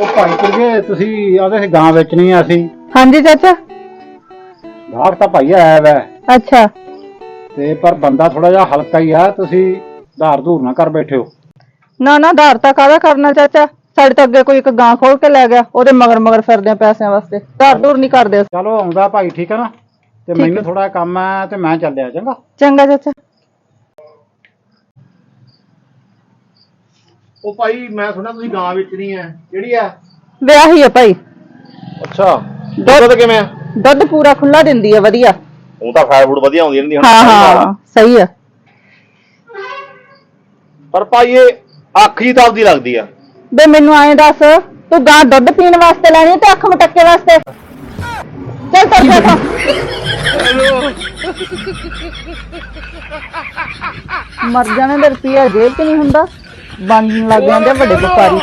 ਭਾਈ ਕੁਰਗੇ ਤੁਸੀਂ ਆਦੇ ਗਾਂ ਵੇਚਣੀ ਆ ਅਸੀਂ। ਹਾਂਜੀ ਚਾਚਾ। ਗਾਹਕ ਤਾਂ ਭਾਈ ਆਇਆ ਵੈ। ਅੱਛਾ। ਤੇ ਪਰ ਬੰਦਾ ਥੋੜਾ ਜਿਹਾ ਹਲਕਾ ਹੀ ਆ ਤੁਸੀਂ ਧਾਰ ਧੂਰ ਨਾ ਕਰ ਬੈਠੇ ਹੋ। ਨਾ ਨਾ ਧਾਰ ਤਾਂ ਕਾਹਦਾ ਕਰਨਾ ਚਾਚਾ? ਸਾਡੇ ਤਾਂ ਅੱਗੇ ਕੋਈ ਇੱਕ ਗਾਂ ਖੋਲ ਕੇ ਲੈ ਗਿਆ ਉਹਦੇ ਮਗਰ ਮਗਰ ਫਿਰਦੇ ਆ ਪੈਸਿਆਂ ਵਾਸਤੇ। ਧਾਰ ਧੂਰ ਨਹੀਂ ਕਰਦੇ ਅਸੀਂ। ਚਲੋ ਆਉਂਦਾ ਭਾਈ ਠੀਕ ਹੈ ਨਾ? ਤੇ ਮੈਨੂੰ ਥੋੜਾ ਕੰਮ ਆ ਤੇ ਮੈਂ ਚੱਲਿਆ ਚੰਗਾ? ਚੰਗਾ ਚਾਚਾ। ਉਹ ਭਾਈ ਮੈਂ ਸੁਣਿਆ ਤੁਸੀਂ ਗਾਂ ਵੇਚਣੀ ਹੈ ਕਿਹੜੀ ਆ ਵਿਆਹੀ ਆ ਭਾਈ। ਅੱਛਾ। ਦੁੱਧ ਕਿਵੇਂ ਆ ਦੁੱਧ ਪੂਰਾ ਖੁੱਲਾ ਦਿੰਦੀ ਆ ਵਧੀਆ। ਉਹ ਤਾਂ ਫਾਇਰ ਫੂਡ ਵਧੀਆ ਹੁੰਦੀ ਰਹਿੰਦੀ ਹਾਂ ਹਾਂ ਸਹੀ ਆ ਪਰ ਭਾਈ ਇਹ ਅੱਖ ਹੀ ਤਾਂ ਆਪਦੀ ਲੱਗਦੀ ਆ। ਬੇ ਮੈਨੂੰ ਐਂ ਦੱਸ ਤੂੰ ਗਾਂ ਦੁੱਧ ਪੀਣ ਵਾਸਤੇ ਲੈਣੀ ਤੇ ਅੱਖ ਮਟੱਕੇ ਵਾਸਤੇ? ਚੱਲ ਚੱਲ ਚੱਲ ਮਰ ਜਾਣੇ ਦੇ ਰੁਪਿਆ ਜੇਬ 'ਚ ਨਹੀਂ ਹੁੰਦਾ। ਬਣਨ ਲੱਗ ਜਾਂਦੇ ਆ ਵੱਡੇ ਵਪਾਰੀ।